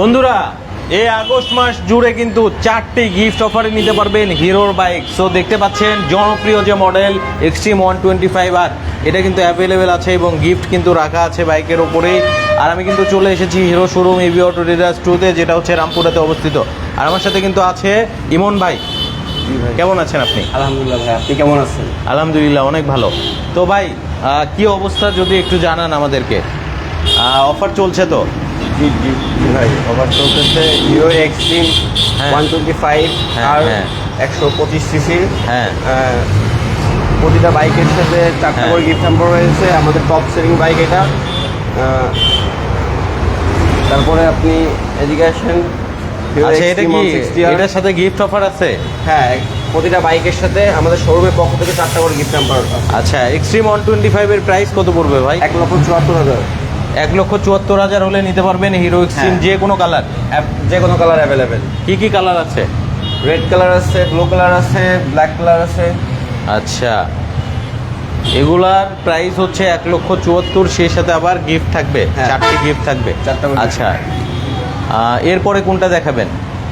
বন্ধুরা এই আগস্ট মাস জুড়ে কিন্তু চারটি গিফট অফারে নিতে পারবেন হিরোর বাইক সো দেখতে পাচ্ছেন জনপ্রিয় যে model extreme one twenty five আর এটা কিন্তু অ্যাভেলেবেল আছে এবং গিফট কিন্তু রাখা আছে বাইকের ওপরেই আর আমি কিন্তু চলে এসেছি Hero showroom EV auto dealers টুতে যেটা হচ্ছে রামপুরাতে অবস্থিত। আর আমার সাথে কিন্তু আছে ইমন ভাই। কেমন আছেন আপনি? আলহামদুলিল্লাহ ভাই আপনি কেমন আছেন? আলহামদুলিল্লাহ অনেক ভালো। তো ভাই কি অবস্থা যদি একটু জানান আমাদেরকে? অফার চলছে তো? জি জি ভাই ওভার চলতেছে Hero Xtreme. One twenty five আর হ্যাঁ। একশো পঁচিশ সিসির হ্যাঁ। প্রতিটা বাইকের সাথে চারটা হ্যাঁ। করে গিফট হ্যাম্পার রয়েছে। আমাদের টপ সেলিং বাইক এটা। তারপরে আপনি এদিকে আসেন। আচ্ছা এটা কি? 160R এটার সাথে গিফট অফার আছে? হ্যাঁ প্রতিটা বাইকের সাথে আমাদের শোরুমের পক্ষ থেকে চারটা করে গিফট হ্যাম্পার আচ্ছা এক্সট্রিম ওয়ান টোয়েন্টি ফাইভের প্রাইস কত পড়বে ভাই? এক লক্ষ চুয়াত্তর হাজার। এক লক্ষ চুয়াত্তর হাজার হলে নিতে পারবেন হিরো এক্সট্রিম হ্যাঁ। যে কোনো কালার। যে কোনো কালার অ্যাভেলেবেল কি কি কালার আছে? রেড কালার আছে ব্লু কালার আছে ব্ল্যাক কালার আছে। আচ্ছা। এগুলার প্রাইস হচ্ছে এক লক্ষ চুয়াত্তর সেই সাথে আবার গিফট থাকবে। হ্যাঁ। চারটি গিফট থাকবে। চারটা আচ্ছা। এরপরে কোনটা দেখাবেন?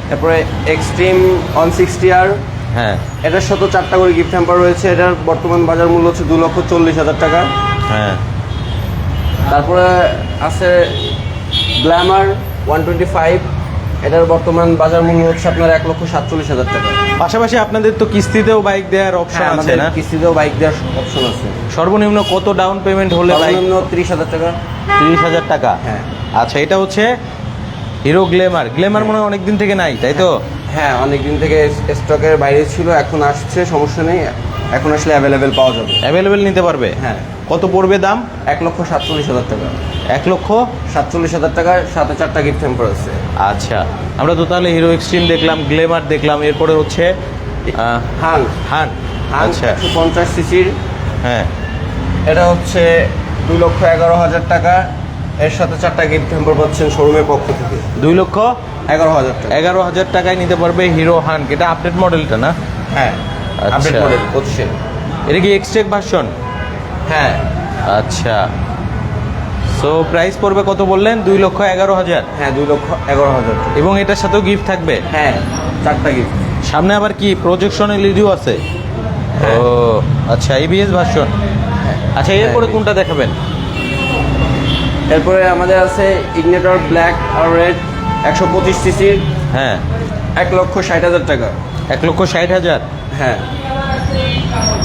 তারপরে এক্সট্রিম ওয়ান সিক্সটি আর হ্যাঁ। এটার সাথে চারটা করে গিফট হ্যাম্পার রয়েছে। এটার বর্তমান বাজার মূল্য হচ্ছে দু লক্ষ চল্লিশ হাজার টাকা। হ্যাঁ। তারপরে আছে গ্ল্যামার ওয়ান টোয়েন্টি ফাইভ। এটার বর্তমান বাজার মূল্য হচ্ছে আপনার এক লক্ষ সাতচল্লিশ হাজার টাকা। পাশাপাশি আপনাদের তো কিস্তিতেও বাইক দেওয়ার অপশন হ্যাঁ আছে না? কিস্তিতেও বাইক দেওয়ার অপশন আছে। সর্বনিম্ন কত ডাউন পেমেন্ট হলে সর্বনিম্ন তিরিশ হাজার টাকা। তিরিশ হাজার টাকা? হ্যাঁ। আচ্ছা এটা হচ্ছে হিরো গ্লেমার গ্লেমার মনে হয় অনেক দিন থেকে নাই তাই তো? হ্যাঁ অনেক দিন থেকে স্টকের বাইরে ছিল এখন আসছে সমস্যা নেই। এখন আসলে অ্যাভেলেবেল পাওয়া যাবে। অ্যাভেলেবেল নিতে পারবে? হ্যাঁ। কত পড়বে দাম? এক লক্ষ সাতচল্লিশ হাজার টাকা। এক লক্ষ? সাতচল্লিশ হাজার টাকার সাথে চারটা গিফট হ্যাম্পার আছে। আচ্ছা। আমরা তো তাহলে হিরো এক্সট্রিম দেখলাম গ্লেমার দেখলাম এরপরে হচ্ছে হান হান হাং আচ্ছা। একশো পঞ্চাশ সিসির হ্যাঁ। এটা হচ্ছে দুই লক্ষ এগারো হাজার টাকা। এর সাথে চারটা গিফট হ্যাম্পার পাচ্ছেন শোরুমের পক্ষ থেকে। দুই লক্ষ? এগারো হাজার টাকা। এগারো হাজার টাকায় নিতে পারবে হিরো হান এটা আপডেট মডেলটা না? হ্যাঁ। আপডেট মডেল পঁচিশে এটা কি এক্সটেক ভার্সন হ্যাঁ। আচ্ছা। সো প্রাইস পড়বে কত বললেন? দুই লক্ষ এগারো হাজার। হ্যাঁ দুই লক্ষ এগারো হাজার এবং এটার সাথেও গিফট থাকবে? হ্যাঁ চারটা গিফট সামনে আবার কি প্রজেকশন এলইডিও আছে? হ্যাঁ। ও আচ্ছা এবিএস ভার্সন আচ্ছা এরপরে কোনটা দেখাবেন? এরপরে আমাদের আছে ইগনেটর ব্ল্যাক আর রেড একশো পঁচিশ সিসির হ্যাঁ। এক লক্ষ ষাট হাজার টাকা। এক লক্ষ ষাট হাজার। হ্যাঁ।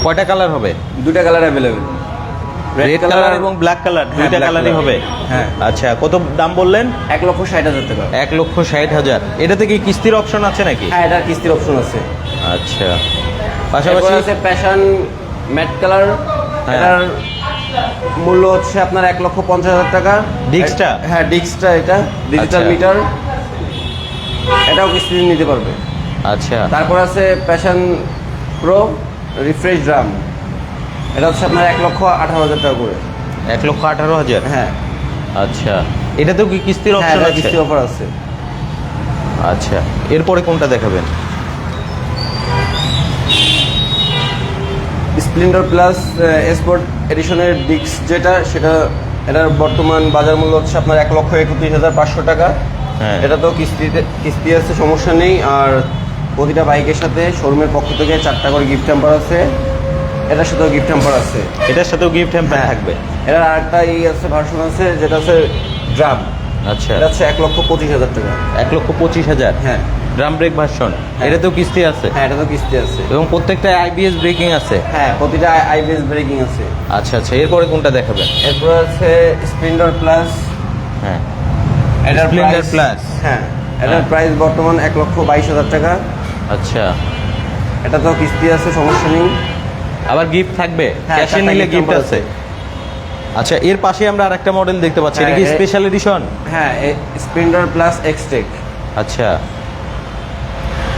কয়টা কালার হবে? দুটা কালার অ্যাভেলেবেল রেড কালার এবং ব্ল্যাক কালার হ্যাঁ, দুইটা কালারই হবে। হ্যাঁ। আচ্ছা কত দাম বললেন? এক লক্ষ ষাট হাজার টাকা। এক লক্ষ ষাট হাজার। এটাতে কি কিস্তির অপশন আছে নাকি? হ্যাঁ এটার কিস্তির অপশন আছে। আচ্ছা। পাশাপাশি আছে প্যাশন ম্যাট কালার হ্যাঁ। এটার মূল্য হচ্ছে আপনার এক লক্ষ পঞ্চাশ হাজার টাকা। ডিস্কটা? হ্যাঁ ডিস্কটা এটা। ডিজিটাল আচ্ছা। মিটার এটাও কিস্তি নিতে পারবে। আচ্ছা। তারপর আছে প্যাশন প্রো রিফ্রেশ ড্রাম এটা হচ্ছে আপনার এক লক্ষ আঠারো হাজার টাকা করে। এক লক্ষ আঠারো হাজার? হ্যাঁ। আচ্ছা। এটাতেও কি কিস্তির হ্যাঁ অপশন আছে? কিস্তি অফার আছে। আচ্ছা। এরপরে কোনটা দেখাবেন? স্প্লেন্ডার প্লাস স্পোর্ট এডিশনের ডিক্স যেটা সেটা এটার বর্তমান বাজার মূল্য হচ্ছে আপনার এক লক্ষ একত্রিশ হাজার পাঁচশো টাকা। হ্যাঁ। এটা তো কিস্তিতে কিস্তি আছে সমস্যা নেই। আর প্রতিটা বাইকের সাথে শোরুমের পক্ষ থেকে চারটা করে গিফট হ্যাম্পার আছে। এটার সাথেও গিফট হ্যাম্পার আছে। এটার সাথেও গিফট হ্যাম্পার হ্যাঁ। থাকবে। এটার আরেকটা ই আছে ভার্সন আছে যেটা হচ্ছে ড্রাম আচ্ছা। এটা হচ্ছে এক লক্ষ পঁচিশ হাজার টাকা। এক লক্ষ পঁচিশ হাজার? হ্যাঁ। ড্রাম ব্রেক ভার্সন এটাতেও কিস্তি আছে? হ্যাঁ এটা তো কিস্তি আছে। এবং প্রত্যেকটা আইবিএস ব্রেকিং আছে? হ্যাঁ প্রতিটা আইবিএস ব্রেকিং আছে। আচ্ছা আচ্ছা। এরপরে কোনটা দেখাবেন? এরপর আছে স্প্লেন্ডার প্লাস হ্যাঁ। এটার price- হ্যাঁ এটার হ্যাঁ। প্রাইস বর্তমান এক লক্ষ বাইশ হাজার টাকা। আচ্ছা। এটা তো কিস্তি আছে সমস্যা নেই। আবার গিফট থাকবে? ক্যাশে নিলে গিফট আছে। আচ্ছা এর পাশে আমরা আরেকটা মডেল দেখতে পাচ্ছি। এটা হ্যাঁ, কি স্পেশাল এডিশন হ্যাঁ স্প্লেন্ডার প্লাস এক্সটেক আচ্ছা।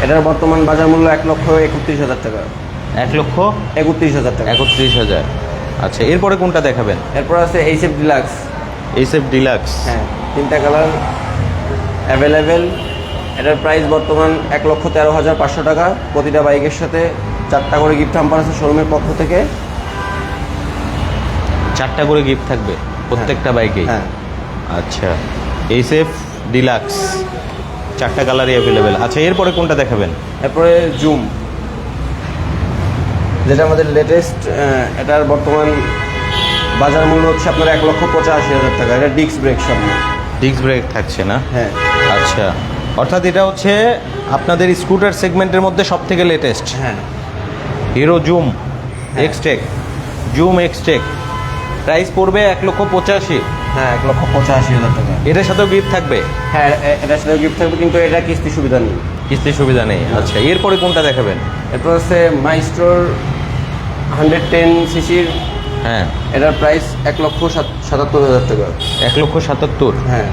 এটার বর্তমান বাজার মূল্য এক লক্ষ একত্রিশ হাজার টাকা। এক লক্ষ একত্রিশ হাজার টাকা। একত্রিশ হাজার। আচ্ছা এরপরে কোনটা দেখাবেন? এরপর আছে এইচএফ ডিলাক্স এইসএফ ডিলাক্স হ্যাঁ তিনটা কালার অ্যাভেলেবেল এটার প্রাইস বর্তমান এক লক্ষ তেরো হাজার পাঁচশো টাকা। প্রতিটা বাইকের সাথে চারটা করে গিফট হাম্পার আছে শোরুমের পক্ষ থেকে। চারটা করে গিফট থাকবে প্রত্যেকটা বাইকে হ্যাঁ। আচ্ছা। এইসএফ ডিলাক্স চারটা কালারই অ্যাভেলেবেল আচ্ছা এরপরে কোনটা দেখাবেন? এরপরে জুম যেটা আমাদের লেটেস্ট এটার বর্তমান বাজার মূল্য হচ্ছে আপনার এক লক্ষ পঁচাশি হাজার টাকা। এটা ডিস্ক ব্রেক সামনে ডিস্ক ব্রেক থাকছে না? হ্যাঁ। আচ্ছা। অর্থাৎ এটা হচ্ছে আপনাদের স্কুটার সেগমেন্টের মধ্যে সব থেকে লেটেস্ট হ্যাঁ Hero Zoom Xtec Zoom Xtec price পড়বে এক লক্ষ পঁচাশি। হ্যাঁ এক লক্ষ পঁচাশি হাজার টাকা। এটার সাথেও গিফট থাকবে? হ্যাঁ এটার সাথেও গিফট থাকবে কিন্তু এটা কিস্তি সুবিধা নেই। কিস্তির সুবিধা নেই। আচ্ছা এরপরে কোনটা দেখাবেন? এরপর হচ্ছে মাইস্টোর হান্ড্রেড টেন সিসির হ্যাঁ। এটার প্রাইস এক লক্ষ সাত- সাতাত্তর হাজার টাকা। এক লক্ষ সাতাত্তর। হ্যাঁ।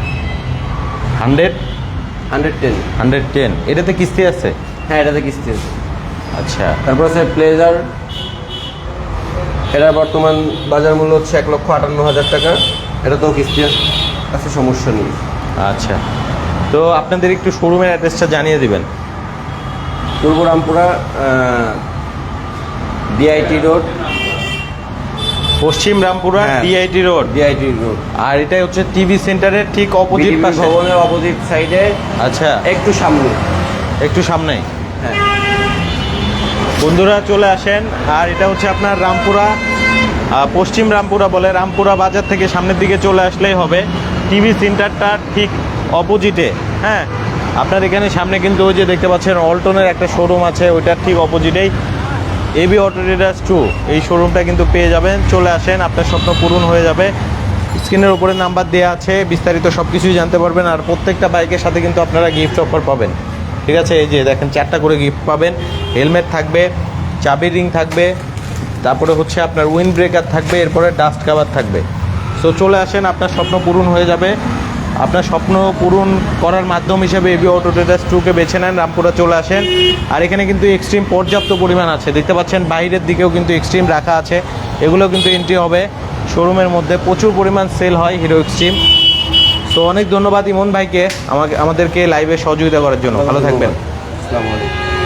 Hundred hundred ten. Hundred ten. এটাতে কিস্তি আছে? হ্যাঁ এটাতে কিস্তি আছে। আচ্ছা। তারপর আছে প্লেজার এটার বর্তমান বাজার মূল্য হচ্ছে এক লক্ষ আটান্ন হাজার টাকা। এটা তো কিস্তি আছে সমস্যা নেই। আচ্ছা। তো আপনাদের একটু শোরুমের অ্যাড্রেসটা জানিয়ে দিবেন। পূর্ব রামপুরা ডিআইটি রোড পশ্চিম Rampura. DIT road DIT road আর এটাই হচ্ছে টিভি সেন্টারের ঠিক অপোজিট পাশে। ভবনের অপোজিট সাইডে আচ্ছা। একটু সামনে। একটু সামনেই। হ্যাঁ। বন্ধুরা চলে আসেন। আর এটা হচ্ছে আপনার রামপুরা পশ্চিম রামপুরা বলে। রামপুরা বাজার থেকে সামনের দিকে চলে আসলেই হবে। টিভি সেন্টারটা ঠিক অপোজিটে হ্যাঁ। আপনার এখানে সামনে কিন্তু ওই যে দেখতে পাচ্ছেন অল্টনের একটা শোরুম আছে ওইটার ঠিক অপোজিটেই এবি অটো ট্রেডার্স টু এই শোরুমটা কিন্তু পেয়ে যাবেন। চলে আসেন, আপনার স্বপ্ন পূরণ হয়ে যাবে। স্ক্রিনের উপরে নাম্বার দেওয়া আছে, বিস্তারিত সব কিছুই জানতে পারবেন আর প্রত্যেকটা বাইকের সাথে কিন্তু আপনারা গিফট অফার পাবেন। ঠিক আছে, এই যে দেখেন, চারটা করে গিফট পাবেন। হেলমেট থাকবে, চাবি রিং থাকবে, তারপরে হচ্ছে আপনার উইন্ড ব্রেকার থাকবে, এরপরে ডাস্ট কাভার থাকবে। সো চলে আসেন, আপনার স্বপ্ন পূরণ হয়ে যাবে। আপনার স্বপ্ন পূরণ করার মাধ্যম হিসেবে এবি অটো ট্রেডার্স টুকে বেছে নেন, রামপুরা চলে আসেন। আর এখানে কিন্তু এক্সট্রিম পর্যাপ্ত পরিমাণ আছে। দেখতে পাচ্ছেন বাইরের দিকেও কিন্তু এক্সট্রিম রাখা আছে। এগুলো কিন্তু এন্ট্রি হবে। শোরুমের মধ্যে প্রচুর পরিমাণ সেল হয় হিরো এক্সট্রিম তো অনেক ধন্যবাদ ইমন ভাইকে আমাকে আমাদেরকে লাইভে সহযোগিতা করার জন্য। ভালো থাকবেন। আসসালামু আলাইকুম।